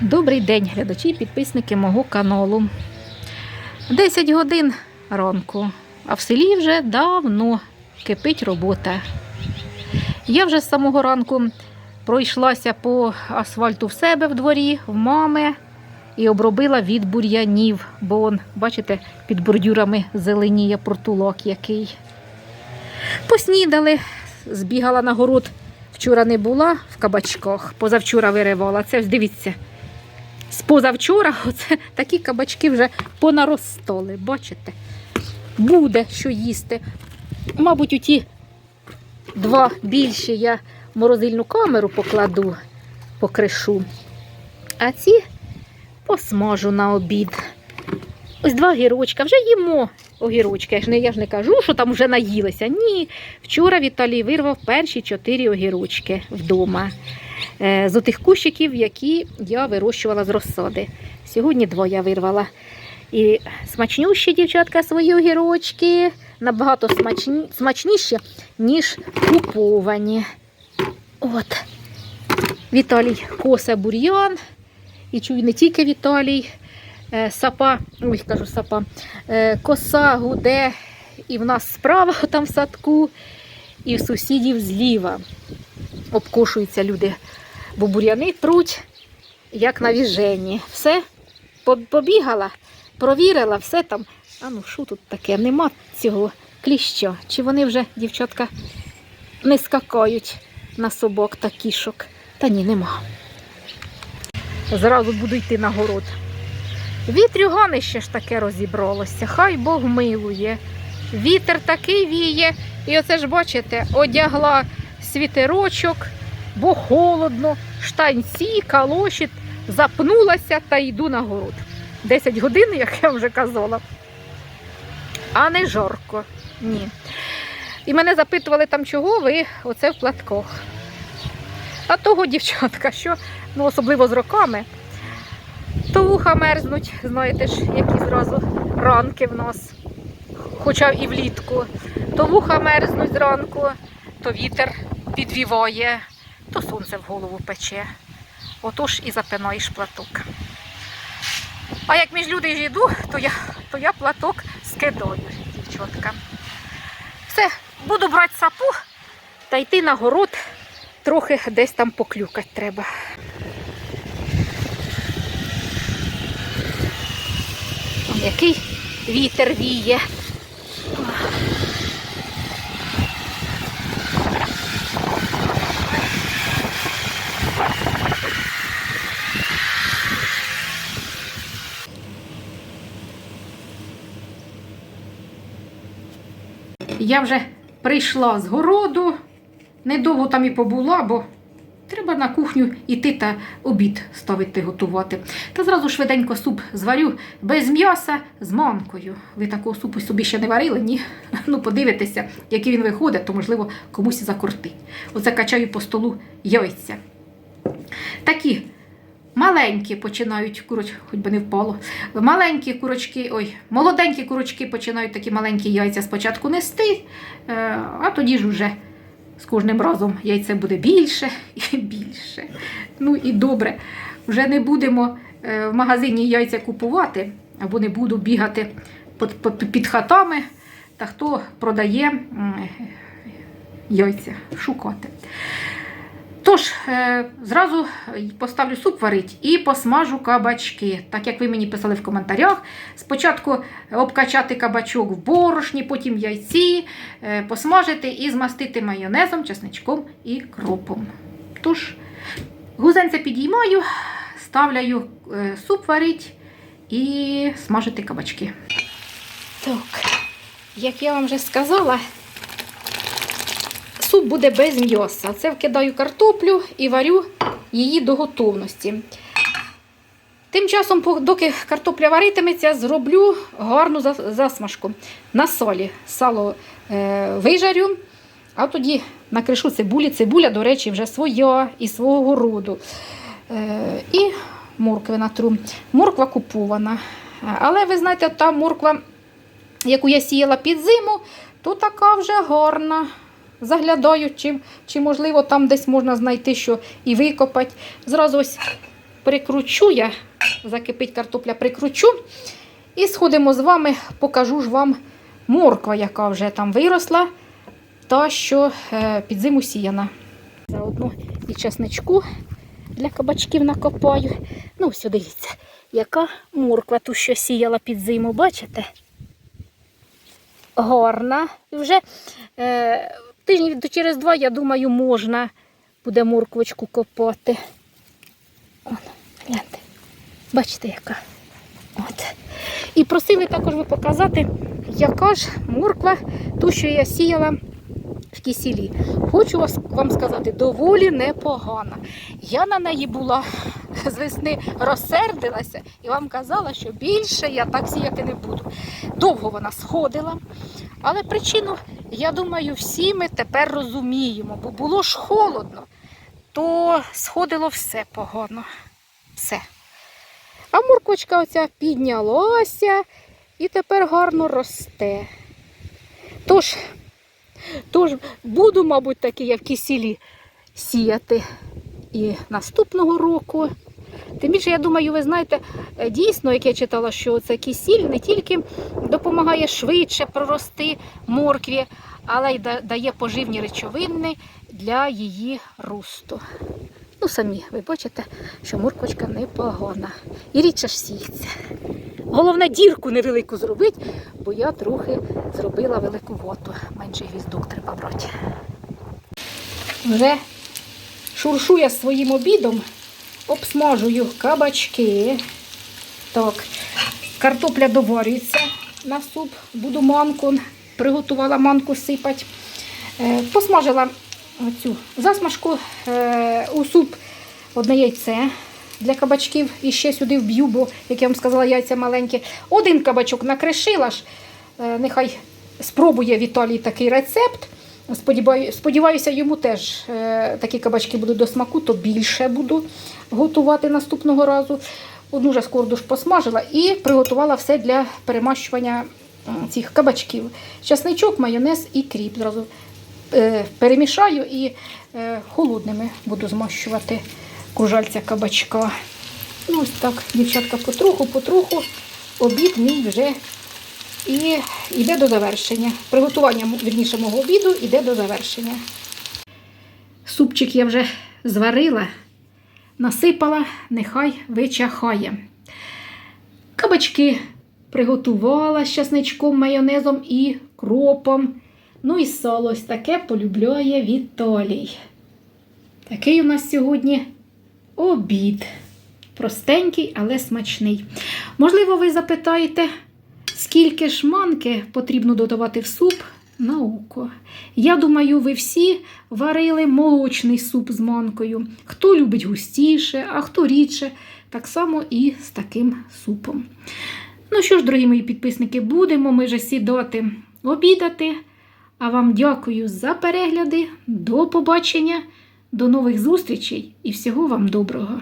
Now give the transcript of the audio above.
Добрий день, глядачі і підписники мого каналу. 10 годин ранку, а в селі вже давно кипить робота. Я вже з самого ранку пройшлася по асфальту в себе в дворі, в мами і обробила від бур'янів, бо он, бачите, під бордюрами зеленіє портулок який. Поснідали, збігала на город. Вчора не була в кабачках, позавчора виривала. Це ось дивіться. З позавчора оце такі кабачки вже понаростали, бачите? Буде що їсти. Мабуть, у ті два більші я морозильну камеру покладу, покришу. А ці посмажу на обід. Ось два огірочка, вже їмо огірочки. Я ж не, я ж не кажу, що там вже наїлися. Ні. Вчора Віталій вирвав перші чотири огірочки вдома. Е, З отих кущиків, які я вирощувала з розсади. Сьогодні двоє вирвала. І смачнющі дівчатка свої огірочки набагато смачні, смачніші, ніж куповані. От. Віталій коса бур'ян. І чую не тільки Віталій, е, сапа, ой, кажу сапа, е, коса гуде і в нас справа там в садку, і в сусідів зліва. Обкошуються люди, бо бур'яни труть, як на віжені. Все побігала, провірила, все там. А ну що тут таке? Нема цього кліща. Чи вони вже, дівчатка, не скакають на собак та кішок? Та ні, нема. Зразу буду йти на город. Вітрюганище ж таке розібралося, хай Бог милує. Вітер такий віє. І оце ж, бачите, одягла світерочок, бо холодно, штанці, калоші, запнулася та йду на город. 10 годин, як я вже казала. А не жарко. Ні. І мене запитували там, чого ви оце в платках. А того, дівчатка, що ну, особливо з роками, то вуха мерзнуть, знаєте ж, які зразу ранки в нас, хоча і влітку. То вуха мерзнуть зранку, то вітер підвіває, то сонце в голову пече. Отож і запинаєш платок. А як між люди йду, то я, то я платок скидаю, дівчатка. Все, буду брати сапу та йти на город, трохи десь там поклюкати треба. Який вітер віє. Я вже прийшла з городу, недовго там і побула, бо треба на кухню йти та обід ставити готувати. Та зразу швиденько суп зварю без м'яса з манкою. Ви такого супу собі ще не варили, ні? Ну, подивитеся, який він виходить, то, можливо, комусь і закортить. Оце качаю по столу яйця. Такі маленькі починають куроч, хоч би не впало. Маленькі курочки, ой, молоденькі курочки починають такі маленькі яйця спочатку нести, е, а тоді ж уже з кожним разом яйце буде більше і більше. Ну і добре, вже не будемо е, в магазині яйця купувати, або не буду бігати під хатами, та хто продає яйця шукати. Тож, е, зразу поставлю суп варить і посмажу кабачки. Так як ви мені писали в коментарях. Спочатку обкачати кабачок в борошні, потім яйці, е, посмажити і змастити майонезом, чесничком і кропом. Тож, гузенце підіймаю, ставляю е, суп варить і смажити кабачки. Так, як я вам вже сказала, суп буде без м'яса. Це вкидаю картоплю і варю її до готовності. Тим часом, доки картопля варитиметься, зроблю гарну засмажку на солі. Сало е, вижарю, а тоді накришу цибулі. Цибуля, до речі, вже своя і свого роду. Е, і моркви натру. Морква купована. Але ви знаєте, та морква, яку я сіяла під зиму, то така вже гарна. Заглядаю, чи, чи можливо там десь можна знайти що і викопати. Зразу ось прикручу я, закипить картопля, прикручу. І сходимо з вами, покажу ж вам морква, яка вже там виросла, та що е, під зиму сіяна. Заодно і чесничку для кабачків накопаю. Ну, ось дивіться, яка морква ту, що сіяла під зиму, бачите? Гарна. І вже е, тижнів через два, я думаю, можна буде морквочку копати. Он, гляньте. Бачите, яка. От. І просили також ви показати, яка ж морква, ту, що я сіяла в кисілі. Хочу вам сказати, доволі непогана. Я на неї була з весни розсердилася і вам казала, що більше я так сіяти не буду. Довго вона сходила. Але причину, я думаю, всі ми тепер розуміємо, бо було ж холодно, то сходило все погано. Все. А морквочка оця піднялася і тепер гарно росте. Тож, тож буду, мабуть, таки я в кисілі сіяти і наступного року. Тим більше, я думаю, ви знаєте, е, дійсно, як я читала, що це кисіль не тільки допомагає швидше прорости моркві, але й дає поживні речовини для її росту. Ну, самі ви бачите, що морквочка непогана. І рідше ж сіється. Головне дірку невелику зробити, бо я трохи зробила велику воту. Менший гвіздок треба брати. Вже шуршу я своїм обідом, обсмажую кабачки. Так, картопля доварюється на суп, буду манку, приготувала манку сипати. Е, Посмажила цю засмажку е, у суп одне яйце для кабачків і ще сюди вб'ю, бо, як я вам сказала, яйця маленькі. Один кабачок накришила ж, е, нехай спробує Віталій такий рецепт. Сподіваю- Сподіваюся, йому теж е, такі кабачки будуть до смаку, то більше буду готувати наступного разу. Одну ж скорду посмажила і приготувала все для перемащування цих кабачків. Часничок, майонез і кріп. Зразу е, перемішаю і е, холодними буду змащувати кружальця кабачка. Ну, ось так, дівчатка, потроху, потроху. Обід мій вже і йде до завершення. Приготування, вірніше, мого обіду йде до завершення. Супчик я вже зварила, насипала, нехай вичахає. Кабачки приготувала з часничком, майонезом і кропом. Ну і сало ось таке полюбляє Віталій. Такий у нас сьогодні обід. Простенький, але смачний. Можливо, ви запитаєте, скільки ж манки потрібно додавати в суп на око. Я думаю, ви всі варили молочний суп з манкою. Хто любить густіше, а хто рідше, так само і з таким супом. Ну що ж, дорогі мої підписники, будемо ми вже сідати обідати. А вам дякую за перегляди. До побачення, до нових зустрічей і всього вам доброго!